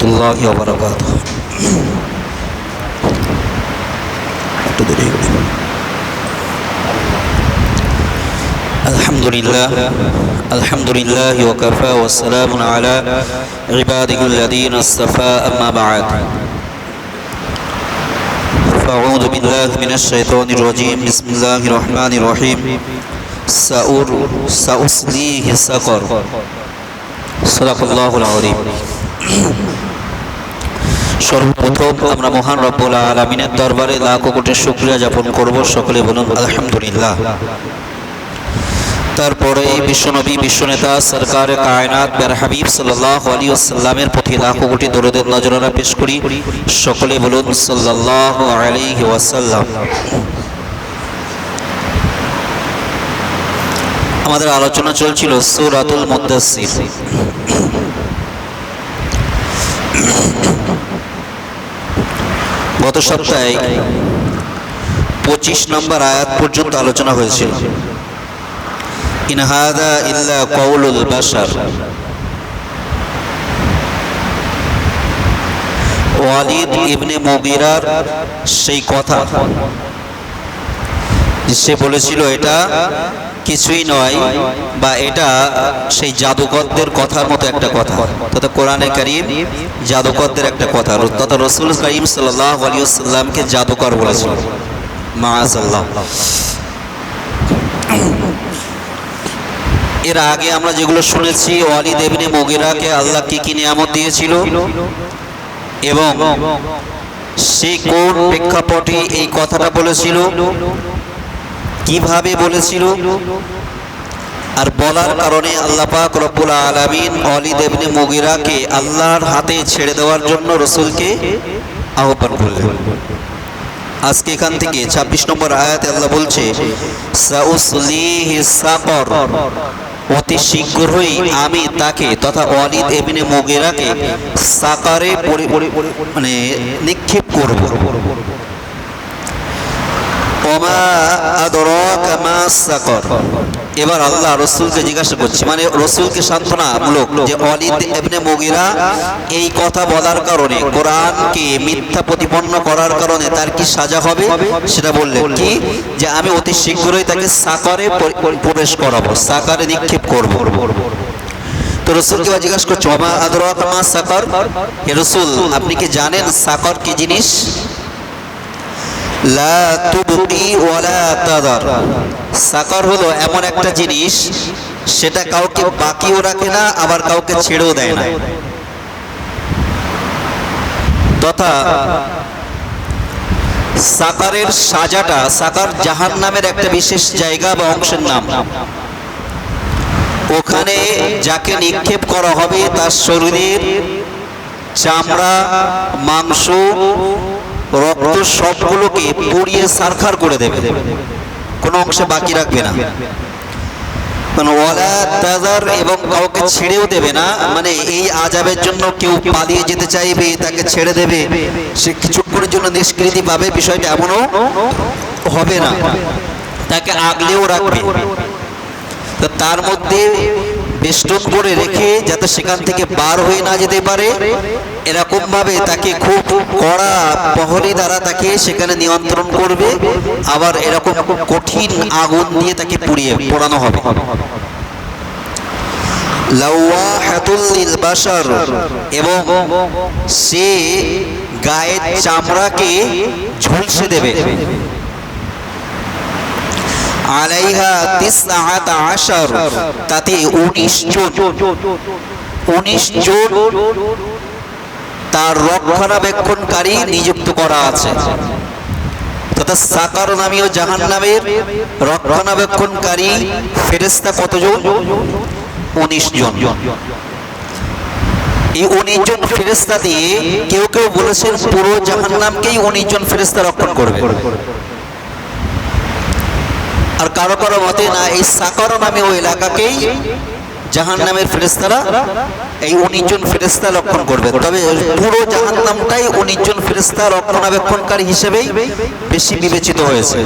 ورحمة الله وبركاته. الحمد لله الحمد لله وكفى والسلام على عباده الذين اصطفى أما بعد. فأعوذ بالله من الشيطان الرجيم. بسم الله الرحمن الرحيم. سأر سأصليه سقر صدق الله العظيم. সর্বপ্রথম আমরা মহান রব্বুল আলমিনের দরবারে লাখ কোটি শুক্রিয়া যাপন করব সকলে বলুন আলহামদুলিল্লাহ। তারপরে বিশ্বনবী, বিশ্বনেতা, সরকার, কায়নাত, বের হাবিব সাল্লাহ আলী আসাল্লামের প্রতি লাখো কোটি দরুদের নজরানা পেশ করি। সকলে বলুন সাল্লাহ আলাইহি ওয়াসাল্লাম। আমাদের আলোচনা চলছিল সুরাতুল মুদ্দাসির গত সপ্তাহে পঁচিশ নম্বর আয়াত পর্যন্ত আলোচনা হয়েছিল ইন হাদা ইল্লা কওলুল বাশার। ওয়ালিদ ইবনে মুগিরার সেই কথা। সে বলেছিল এটা কিছুই নয়, বা এটা সেই জাদুকরদের কথার মতো একটা কথা। তথা কোরআনে করিম জাদুকরদের একটা কথা। তথা রসুল করিম সাল্লাহ জাদুকর বলেছিল। মাআজাল্লাহ এর আগে আমরা যেগুলো শুনেছি ওয়ালি দেবনে মগিরাকে আল্লাহ কি কি নিয়ামত দিয়েছিল? এবং সে কোন প্রেক্ষাপটে এই কথাটা বলেছিল? কীভাবে বলেছিল? আর বলার কারণে আল্লাহ পাক রব্বুল আলামিন অলি দেবনে মগিরাকে আল্লাহর হাতে ছেড়ে দেওয়ার জন্য রসুলকে আহ্বান করলেন। আজকে এখান থেকে ২৬ নম্বর আয়াতে আল্লাহ বলছে অতি শীঘ্রই আমি তাকে তথা অলিদ এবিনে মুগিরাকে সাকারে মানে নিক্ষেপ করব। এবার আল্লাহ রসুলকে জিজ্ঞাসা করছে মানে রসুলকে সান্ত্বনামূলক যে অলিদ মুগিরা এই কথা বলার কারণে, কোরআনকে মিথ্যা প্রতিপন্ন করার কারণে তার কি সাজা হবে? সেটা বললেন কি? যে আমি অতি শীঘ্রই তাকে সাকরে প্রবেশ করাবো, সাকারে নিক্ষেপ করব। তো রসুলকে জিজ্ঞাসা করছ, ওমা আদরাকা মা সাকর? রসুল, আপনি কি জানেন সাকর কি জিনিস? লা ওয়ালা সাকার হলো এমন একটা জিনিস, সেটা কাউকে বাকিও রাখে না, আবার কাউকে ছেড়েও দেয় না। তথা সাকারের সাজাটা, সাকার জাহান নামের একটা বিশেষ জায়গা বা অংশের নাম। ওখানে যাকে নিক্ষেপ করা হবে তার শরীরের চামড়া, মাংস রক্ত সবগুলোকে পুড়িয়ে সারখার করে দেবে। কোনো অংশে বাকি রাখবে না। মানে ওয়ালা তাজার এবং কাউকে ছেড়েও দেবে না। মানে এই আজাবের জন্য কেউ পালিয়ে যেতে চাইবে, তাকে ছেড়ে দেবে। সে কিছুক্ষণের জন্য নিষ্কৃতি পাবে, বিষয়টা এমনও হবে না। তাকে আগলেও রাখবে। তার মধ্যে বেষ্টন করে রেখে যাতে সেখান থেকে বার হয়ে না যেতে পারে। এরকম ভাবে তাকে খুব কড়া প্রহরী দ্বারা তাকে সেখানে নিয়ন্ত্রণ করবে। আবার এরকম কঠিন আগুন দিয়ে তাকে পুড়িয়ে পোড়ানো হবে। এবং সে গায়ের চামড়াকে ঝলসে দেবে। আলাইহা তিসআত আশার। তাতে উনিশ জন। উনিশ জন তার রক্ষণাবেক্ষণকারী নিযুক্ত করা আছে। তথা সাকার নামীয় জাহান নামের রক্ষণাবেক্ষণকারী ফেরেস্তা কতজন? উনিশ জন। এই উনিশ জন ফেরেস্তা দিয়ে কেউ কেউ বলেছেন পুরো জাহান নামকেই উনিশ জন ফেরেস্তা রক্ষণ করবে। আর কারও কারও মতে না, এই সাকর নামে ওই এলাকাকেই জাহান নামের ফেরেস্তারা এই উনিশ জন ফেরেস্তা রক্ষণ করবে। তবে পুরো জাহান নামটাই উনিশ জন ফেরেস্তা রক্ষণাবেক্ষণকারী হিসেবেই বেশি বিবেচিত হয়েছে।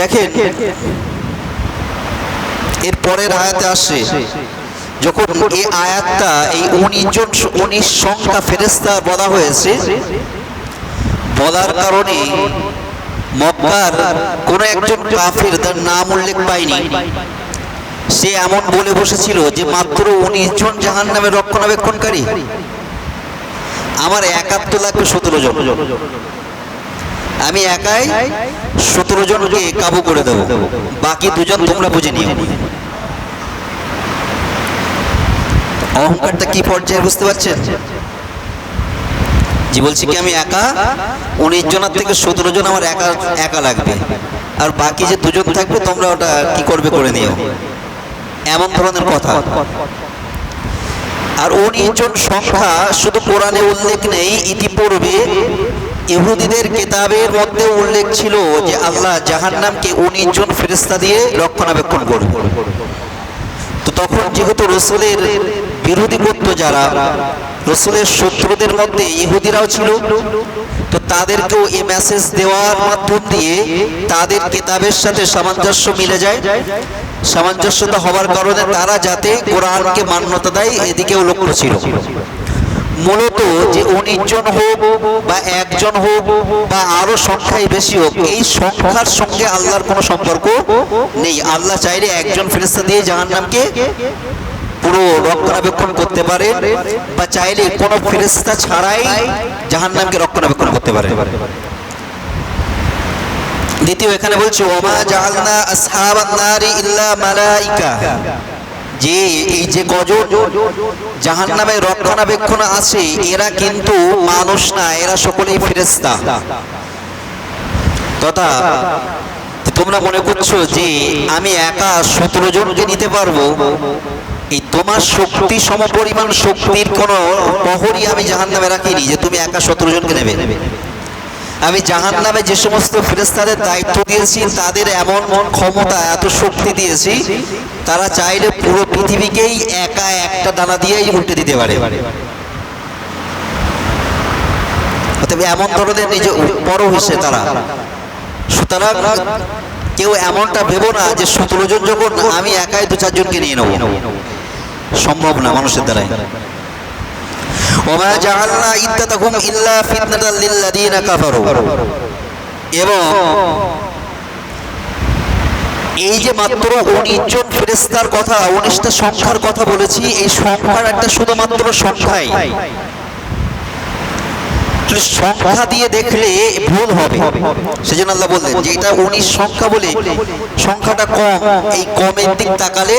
দেখেন, এর পরের আয়াতে আসে, যখন এই আয়াতটা এই উনিশ জন উনিশ সংখ্যা ফেরেস্তা বলা হয়েছে, বলার কারণে মক্কার কোন একজন কাফির তার নাম উল্লেখ পায়নি। সে এমন বলে বসেছিল যে মাত্র উনিশ জন জাহান নামে রক্ষণাবেক্ষণকারী। আমার একাত্তর লাগবে সতেরো জন। আমি একাই সতেরো জনকে কাবু করে দেবো। বাকি দুজন তোমরা বুঝে নিও। অহংকারটা কি পর্যায়ে বুঝতে পারছেন? জি, বলছি কি আমি একা? উনিশ জনের থেকে সতেরো জন আমার একা একা লাগবে। আর বাকি যে দুজন থাকবে, তোমরা ওটা কি করবে করে নিও। এমন ধরনের কথা। আর উনিশ জন সংখ্যা শুধু কোরআনে উল্লেখ নেই, ইতিপূর্বে ইহুদিদের কেতাবের মধ্যে উল্লেখ ছিল যে আল্লাহ জাহার নামকে উনিশ জন ফেরেস্তা দিয়ে রক্ষণাবেক্ষণ করবে। তো তখন যেহেতু রসুলের বিরোধী করত যারা, রসুলের শত্রুদের মধ্যে ইহুদিরাও ছিল, তো তাদেরকেও এই মেসেজ দেওয়ার মাধ্যম দিয়ে তাদের কিতাবের সাথে সামঞ্জস্য মিলে যায়। সামঞ্জস্যতা হওয়ার কারণে তারা যাতে কোরআনকে মান্যতা দেয়, এদিকেও লক্ষ্য ছিল। মূলত যে উনিশ জন হোক বা একজন হোক বা আরও সংখ্যায় বেশি হোক, এই সংখ্যার সঙ্গে আল্লাহর কোনো সম্পর্ক নেই। আল্লাহ চাইলে একজন ফেরেস্তা দিয়ে জাহান্নামকে পুরো রক্ষণাবেক্ষণ করতে পারে বা চাইলে কোনো ফেরেস্তা ছাড়াই জাহান্নামকে রক্ষণাবেক্ষণ করতে পারে। দ্বিতীয় এখানে বলছে, ওমা জাহালনা আসহাবান নারি ইল্লা মালাইকা। যে এই যে গজন জাহান নামে রক্ষণাবেক্ষণ আছে, এরা কিন্তু মানুষ না, এরা সকলেই ফেরেস্তা তথা তোমরা মনে করছ যে আমি একা সতেরো জনকে নিতে পারব? এই তোমার শক্তি সমপরিমাণ শক্তির কোনো প্রহরী আমি জাহান নামে রাখিনি যে তুমি একা সতেরো জনকে নেবে। আমি জাহান নামে যে সমস্ত ফেরেস্তাদের দায়িত্ব দিয়েছি, তাদের এমন মন ক্ষমতা, এত শক্তি দিয়েছি, তারা চাইলে পুরো পৃথিবীকেই একা একটা দানা দিয়েই উল্টে দিতে পারে। তবে এমন ধরনের নিজে বড় হয়েছে তারা। সুতরাং কেউ এমনটা ভেবো না যে সতেরো জন যখন আমি একাই দু চারজনকে নিয়ে নেব। সম্ভব না মানুষের দ্বারাই। ওমা জাআলনা ইদ্দাতাহুম ইল্লা ফিতনাতাল লিল্লাযিনা কাফারু। এবং এই যে মাত্র উনিশ জন ফেরেস্তার কথা, উনিশটা সংখ্যার কথা বলেছি, এই সংখ্যার একটা শুধুমাত্র সংখ্যাই। সংখ্যা দিয়ে দেখলে ভুল হবে। সেজন্য আল্লাহ বললেন যে এটা উনিশ সংখ্যা বলে সংখ্যাটা কম, এই কমের দিক তাকালে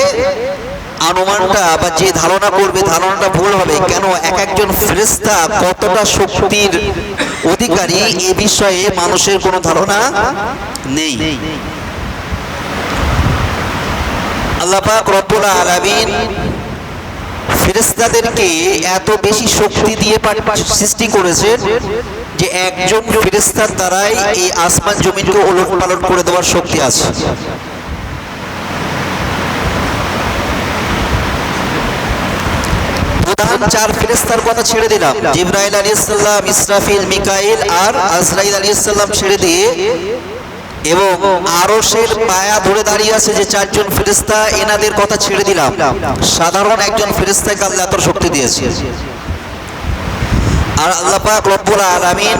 অনুমানটা বা যে ধারণা করবে, ধারণাটা ভুল হবে। কেন? এক একজন ফেরেস্তা কতটা শক্তির অধিকারী এ বিষয়ে মানুষের কোনো ধারণা নেই। আল্লাহ পাক রব্বুল আলামিন ফেরেস্তাদেরকে এত বেশি শক্তি দিয়ে সৃষ্টি করেছেন যে একজন ফেরেস্তার দ্বারাই এই আসমান জমিনকে ওলট পালট করে দেওয়ার শক্তি আছে। চার ফেরেস্তার কথা ছেড়ে দিলাম। জিব্রাইল আলী ইসলাম ইসরাফিল, মিকাইল আর আজরাইল আলী ইসলাম ছেড়ে দিয়ে এবং আরশের পায়া ধরে দাঁড়িয়ে আছে যে চারজন ফেরেস্তা এনাদের কথা ছেড়ে দিলাম। সাধারণ একজন ফেরেস্তাকে আল্লাহ এত শক্তি দিয়েছে। আর আল্লাহ পাক রব্বুল আলামিন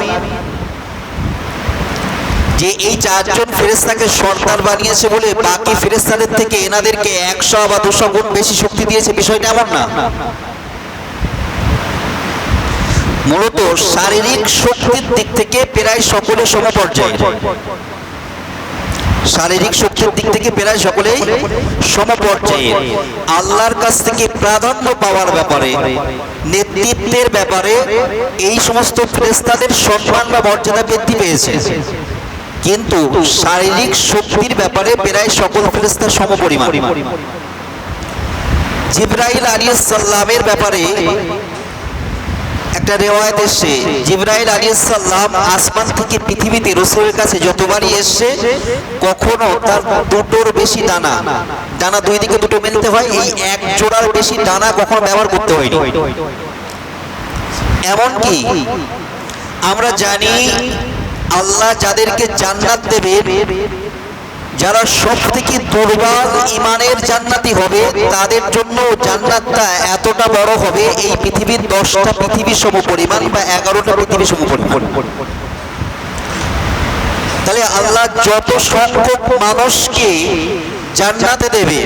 যে এই চারজন ফেরেস্তাকে সর্দার বানিয়েছে বলে বাকি ফেরেস্তাদের থেকে এনাদেরকে একশো বা দুশো গুণ বেশি শক্তি দিয়েছে, বিষয়টা এমন না। মূলত শারীরিক শক্তির দিক থেকে প্রায় সকলে সমপর্যায়ে। শারীরিক শক্তির দিক থেকে প্রায় সকলেই সমপর্যায়ে। আল্লাহর কাছ থেকে প্রাধান্য পাওয়ার ব্যাপারে, নেতৃত্বের ব্যাপারে এই সমস্ত ফেরেস্তাদের সম্মান বা মর্যাদা বৃদ্ধি পেয়েছে। কিন্তু শারীরিক শক্তির ব্যাপারে প্রায় সকল ফেরেস্তার সমপরিমাণ। জিব্রাইল আলী সাল্লামের ব্যাপারে একটা রেওয়ায়ত এসছে। জিব্রাইল আলাইহিস সালাম আসমান থেকে পৃথিবীতে রসুলের কাছে যতবারই এসছে, কখনো তার দুটোর বেশি ডানা ডানা দুই দিকে দুটো মেলতে হয়, এই এক জোড়ার বেশি ডানা কখনো ব্যবহার করতে হয়নি। এমনকি আমরা জানি, আল্লাহ যাদেরকে জান্নাত দেবে যারা সব থেকে দুর্বল ইমানের জান্নাতি হবে, তাদের জন্য জান্নাতটা এতটা বড় হবে, এই পৃথিবীর দশটা পৃথিবী সম পরিমাণ বা এগারোটা পৃথিবী সম পরিমাণ। তাহলে আল্লাহ যত সংখ্যক মানুষকে জান্নাতে দেবে,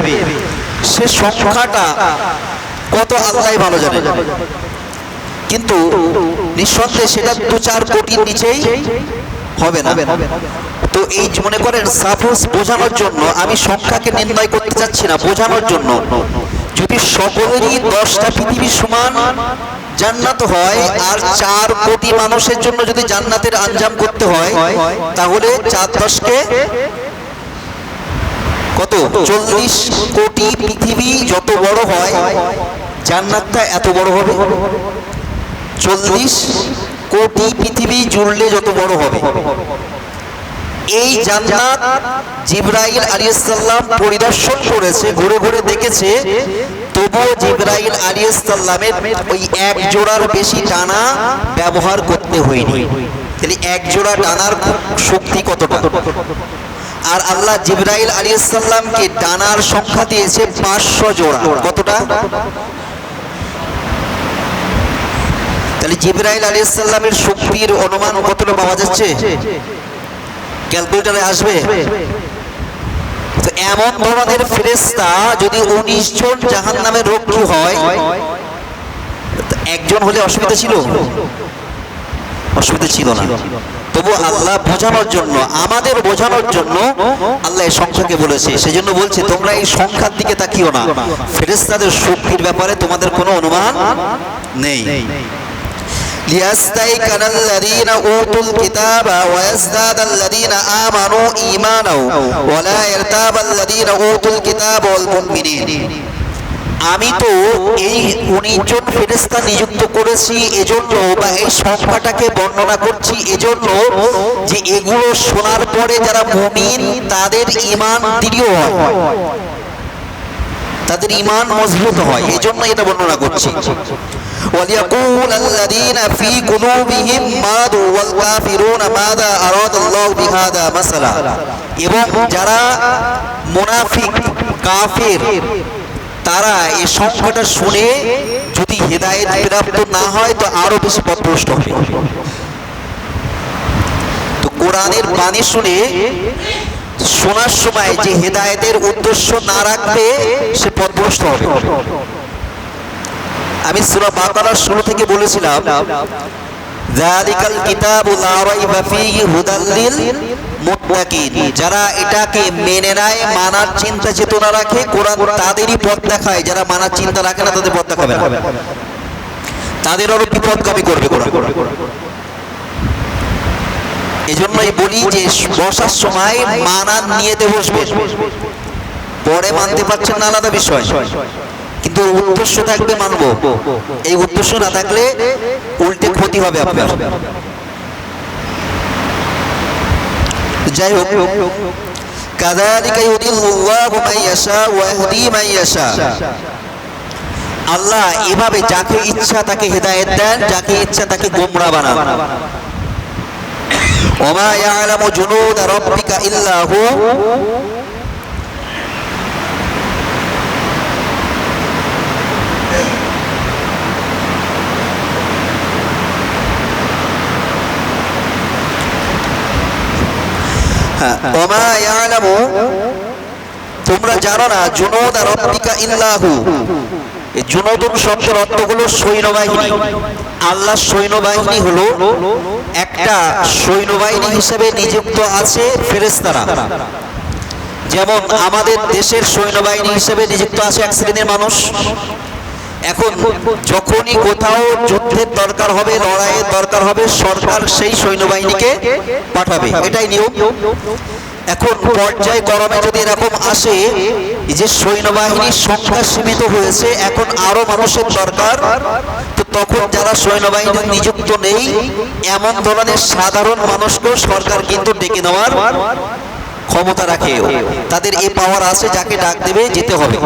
সে সংখ্যাটা কত আল্লাহ ভালো জানে। কিন্তু নিঃসন্দেহে সেটা দু চার কোটির নিচেই হবে না। তো এই মনে করেন সাপোজ বোঝানোর জন্য আমি সংখ্যাকে নির্ণয় করতে চাচ্ছি না, বোঝানোর জন্য। যদি সকলেরই দশটা পৃথিবী সমান জান্নাত হয়, আর চার কোটি মানুষের জন্য যদি জান্নাতের আঞ্জাম করতে হয়, তাহলে চার দশকে কত? চল্লিশ কোটি পৃথিবী যত বড় হয়, জান্নাতটা এত বড় হবে। চল্লিশ কোটি পৃথিবী জুড়লে যত বড় হবে। এই জান্নাত জিব্রাইল আলিয়াল্লাম পরিদর্শন করেছে, ঘুরে ঘুরে দেখেছে। তবুও জিব্রাইল আলিয়াল্লামের ওই এক জোড়ার বেশি টানা ব্যবহার করতে হয়নি। তাহলে এক জোড়া টানার শক্তি কতটা? আর আল্লাহ জিব্রাইল আলিয়াল্লামকে টানার সংখ্যা দিয়েছে পাঁচশো জোড়া। কতটা? তাহলে জিব্রাইল আলিয়াল্লামের শক্তির অনুমান কতটা পাওয়া যাচ্ছে? ক্যালকুলেটারে আসবে। তো এমন ধরনের ফেরেস্তা যদি উনিশ জন জাহান নামের রক্ষী হয় একজন হলে অসুবিধা ছিল? অসুবিধা ছিল না। তবু আল্লাহ বোঝানোর জন্য, আমাদের বোঝানোর জন্য আল্লাহ এই সংখ্যাকে বলেছে। সেজন্য বলছে, তোমরা এই সংখ্যার দিকে তাকিও না। ফেরেস্তাদের শক্তির ব্যাপারে তোমাদের কোনো অনুমান নেই। ليستيقن الذين أوتوا الكتاب ويزداد الذين آمنوا إيمانا ولا يرتاب الذين أوتوا الكتاب والمؤمنين আমি তো এই উনিশ জন ফেরেস্তা নিযুক্ত করেছি এজন্য বা এই সংখ্যাটাকে বর্ণনা করছি এজন্য যে এগুলো শোনার পরে যারা মুমিন তাদের ইমান দৃঢ় হয় তাদের ইমান মজবুত হয় এই জন্য এটা বর্ণনা করছি وليقول الذين في قلوبهم مرض والكافرون ماذا أراد الله بهذا مثلا এবং যারা মুনাফিক কাফের তারা এই সংখ্যাটা শুনে যদি হেদায়েত প্রাপ্ত না হয় তো আরো বেশি পথভ্রষ্ট হবে তো কোরআনের বাণী শুনে শোনার সময় যে হেদায়েতের উদ্দেশ্য না রাখবে, সে পথভ্রষ্ট হবে। আমি সূরা বাকারার শুরু থেকে বলেছিলাম, যালিকাল কিতাবু লা রাইবা ফীহি হুদাল মুত্তাকিন। যারা এটাকে মেনে নেয়, মানার চিন্তা চেতনা রাখে, কোরআন তাদেরই পথ দেখায়। যারা মানার চিন্তা রাখে না, তাদের পথ দেখাবে না। তাদের আরও বিপদগামী করবে কোরআন। এজন্যই বলি যে বসার সময় মানার নিয়েতে বসবে। পরে মানতে পারছেন না আলাদা বিষয়। কিন্তু উদ্দেশ্য থাকবে মানব। এই উদ্দেশ্য না থাকলে উল্টে ক্ষতি হবে আপনার। যাই হোক, কাযালিকা ইউদিল্লুল্লাহু মান ইয়াশা ওয়া ইয়াহদি মান ইয়াশা আল্লাহ এভাবে যাকে ইচ্ছা তাকে হেদায়েত দেন, যাকে ইচ্ছা তাকে গোমরা বানান। ওমা ইয়ালামু জুনুদ রাব্বিকা ইল্লা হু ওমা ইয়ালামু তোমরা জানো না, জুনুদ রাব্বিকা ইল্লাহু। এই জুনুদুন শব্দের অর্থ হলো সৈন্যবাহিনী। আল্লাহ সৈন্যবাহিনী হলো একটা সৈন্যবাহিনী হিসেবে নিযুক্ত আছে ফেরেশতারা। যেমন আমাদের দেশের সৈন্যবাহিনী হিসেবে নিযুক্ত আছে এক শ্রেণির মানুষ। এখন যখনই কোথাও যুদ্ধের দরকার হবে, লড়াইয়ের দরকার হবে, সরকার সেই সৈন্যবাহিনীকে পাঠাবে। এটাই নিয়ম। এখন পর্যায় গরমে যদি এরকম আসে যে সৈন্যবাহিনীর সংখ্যা সীমিত হয়েছে, এখন আরও মানুষের দরকার, তো তখন যারা সৈন্যবাহিনী নিযুক্ত নেই, এমন ধরনের সাধারণ মানুষকেও সরকার কিন্তু ডেকে নেওয়ার ক্ষমতা রাখে। তাদের এই পাওয়ার আছে যাকে ডাক দেবে, যেতে হবে।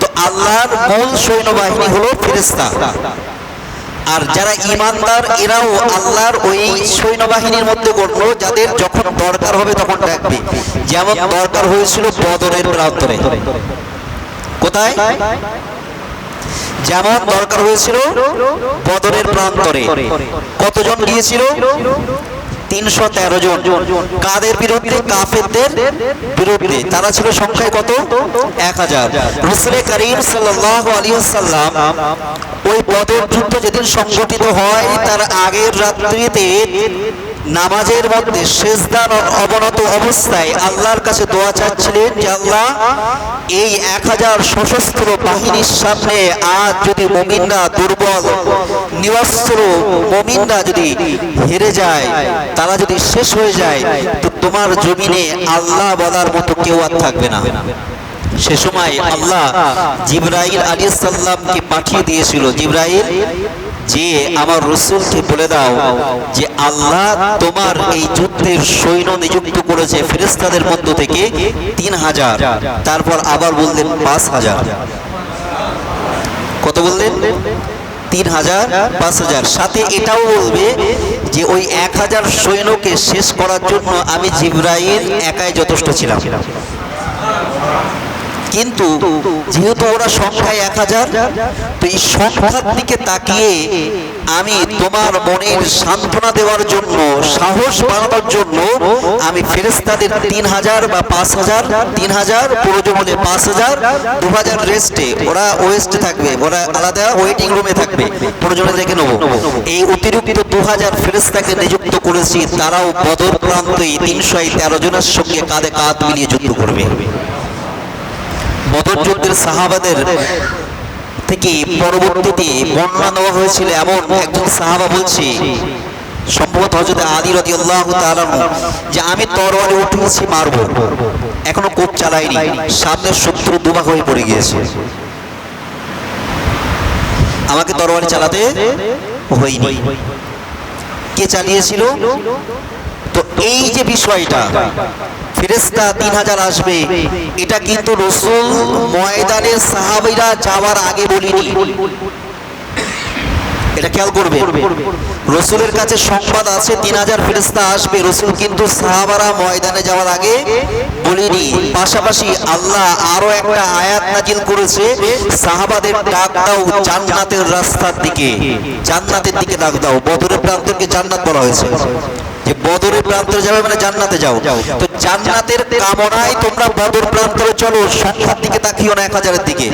তো আল্লাহর মূল সৈন্যবাহিনী হলো ফেরেস্তা আর যারা ইমানদার এরাও আল্লাহর ওই সৈন্যবাহিনীর মধ্যে করল যাদের যখন দরকার হবে তখন ডাকবে। যেমন দরকার হয়েছিল বদরের প্রান্তরে। কোথায়? যেমন দরকার হয়েছিল বদরের প্রান্তরে। কতজন গিয়েছিল? তিনশো তেরো জন। কাদের বিরুদ্ধে? কাফেরদের বিরুদ্ধে। তারা ছিল সংখ্যায় কত? এক হাজার। রসুলের করিম সাল্লাহ ওই বদর যুদ্ধ যেদিন সংগঠিত হয়, তার আগের রাত্রিতে নামাজের মধ্যে শেষদান অবনত অবস্থায় আল্লাহর কাছে দোয়া চাচ্ছিলেন যে, আল্লাহ, এই এক হাজার সশস্ত্র বাহিনীর সামনে আজ যদি মমিনরা দুর্বল নিরস্ত্র মমিনরা যদি হেরে যায়, তারা যদি শেষ হয়ে যায়, তো তোমার জমিনে আল্লাহ বলার মতো কেউ আর থাকবে না। সে সময় আল্লাহ জিব্রাইল আলী সাল্লামকে পাঠিয়ে দিয়েছিল। জিব্রাইল, যে আমার রসুলকে বলে দাও যে আল্লাহ তোমার এই যুদ্ধের সৈন্য নিযুক্ত করেছে ফেরেস্তাদের মধ্য থেকে তিন হাজার, তারপর আবার বললেন পাঁচ হাজার। কত বললেন? তিন হাজার পাঁচ হাজার সাথে এটাও বলবে যে ওই এক হাজার সৈন্যকে শেষ করার জন্য আমি জিব্রাইল একাই যথেষ্ট ছিলাম। কিন্তু যেহেতু ওরা সংখ্যায় এক হাজার, তো এই সংখ্যার দিকে তাকিয়ে আমি তোমার মনের সান্ত্বনা দেওয়ার জন্য, সাহস বাড়ানোর জন্য আমি ফেরেস্তাদের তিন হাজার বা পাঁচ হাজার, তিন হাজার প্রয়োজন পাঁচ হাজার, দু হাজার রেস্টে ওরা ওয়েস্টে থাকবে, ওরা আলাদা ওয়েটিং রুমে থাকবে প্রয়োজনে দেখে নেব। এই অতিরিক্ত দু হাজার ফেরেস্তাকে নিযুক্ত করেছি, তারাও বদর প্রান্তে তিনশো তেরো জনের সঙ্গে কাঁধে কাঁধ মিলিয়ে যুদ্ধ করবে। বদর যুদ্ধের সাহাবাদের থেকে পরবর্তীতে বর্ণনা নেওয়া হয়েছিল এমন একজন সাহাবা বলছে, সম্ভবত হজরত আলী রদি আল্লাহ যে আমি তরবারে উঠেছি মারবো। এখনও কোপ চালাইনি, সামনের শত্রু দুভাগ হয়ে পড়ে গিয়েছে। আমাকে তরবারি চালাতে হয়নি। কে চালিয়েছিল? তো এই যে বিষয়টা ফেরেস্তা তিন হাজার আসবে। এটা কিন্তু রসুল ময়দানের সাহাবিরা যাওয়ার আগে বলিনি। এটা খেয়াল করবে। রসুলের কাছে সংবাদ আছে তিন হাজার ফেরেস্তা আসবে। রসুল কিন্তু সাহাবারা ময়দানে যাওয়ার আগে বলিনি। পাশাপাশি আল্লাহ আরও একটা আয়াত নাজিল করেছে, সাহাবাদের ডাক দাও জান্নাতের রাস্তার দিকে। জান্নাতের দিকে ডাক দাও। বদরের প্রান্তকে জান্নাত বলা হয়েছে। বদরের প্রান্তরে যাবে মানে জান্নাতে যাও। তো জান্নাতের কামনায় তোমরা বদর প্রান্তরে চলো সংখ্যার দিকে তাকিও না এক হাজারের দিকে।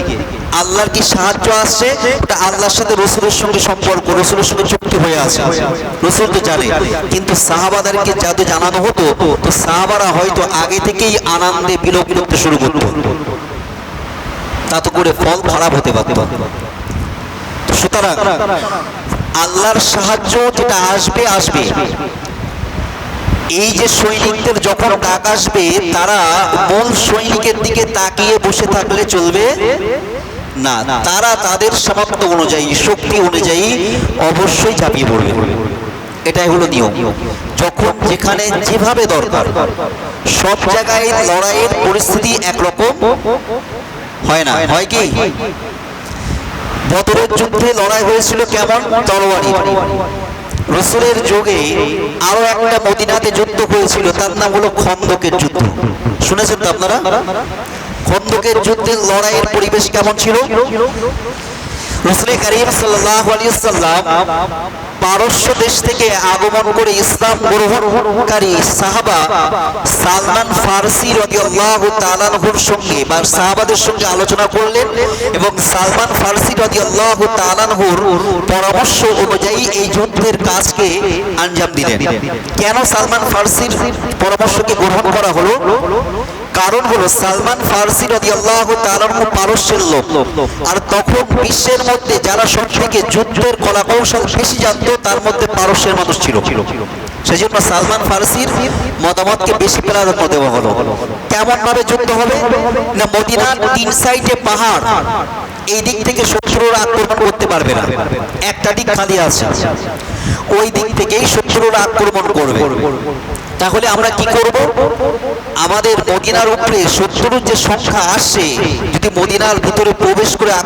আল্লাহর কি সাহায্য আসছে? ওটা আল্লাহর সাথে রসুলের সঙ্গে সম্পর্ক রসুলের সঙ্গে চুক্তি হয়ে আছে। রসুল তো জানে। কিন্তু সাহাবাদারকে যাতে জানানো হতো তো সাহাবারা হয়তো আগে থেকেই আনন্দে বিলোপ বিলুপ্ত শুরু করতো। তাতে করে ফল খারাপ হতে পারত। তো সুতরাং আল্লাহর সাহায্য যেটা আসবে আসবে। এই যে সৈনিকদের যখন ডাক আসবে, তারা মূল সৈনিকের দিকে তাকিয়ে বসে থাকলে চলবে? না, তারা তাদের সমাপ্ত অনুযায়ী, শক্তি অনুযায়ী অবশ্যই ঝাঁপিয়ে পড়বে। এটাই হলো নিয়ম। যখন যেখানে যেভাবে দরকার, সব জায়গায় লড়াইয়ের পরিস্থিতি একরকম, হয় না? হয় কি? বদরের যুদ্ধে লড়াই হয়েছিল কেমন? তরবারি রসুলের যুগে আরও একটা মদিনাতে যুদ্ধ হয়েছিল, তার নাম হলো খন্দকের যুদ্ধ। শুনেছেন তো আপনারা? খন্দকের যুদ্ধের লড়াইয়ের পরিবেশ কেমন ছিল? রসুলের করিম সাল্লাহ পারস্য দেশ থেকে আগমন করে ইসলাম গ্রহণকারী সাহাবা সালমান ফারসি রাদিয়াল্লাহু তাআলার সঙ্গে বা সাহাবাদের সঙ্গে আলোচনা করলেন এবং সালমান ফারসি রাদিয়াল্লাহু তাআলার পরামর্শ অনুযায়ী এই যুদ্ধের কাজকে আঞ্জাম দিলেন। কেন সালমান ফারসির পরামর্শকে গ্রহণ করা হলো? কারণ হলো সালমান ফার্সি নদী আল্লাহ তাআলার পারস্যের লোক। আর তখন বিশ্বের মধ্যে যারা সব থেকে যুদ্ধের কলা কৌশল বেশি জানত, তার মধ্যে পারস্যের মানুষ ছিল। সেই জন্য সালমান ফারসির মতামতকে বেশি প্রাধান্য দেওয়া হলো। কেমন ভাবে যুদ্ধ হবে? না মদিনার তিন সাইডে পাহাড়, এই দিক থেকে শত্রুরা আক্রমণ করতে পারবে না। একটা দিক খালি আছে, ওই দিক থেকেই শত্রুরা আক্রমণ করবে। তাহলে আমরা কি করব? আমাদের মদিনার উপরে শত্রুর যে সংখ্যা আসছে, যদি মদিনার ভিতরে প্রবেশ করে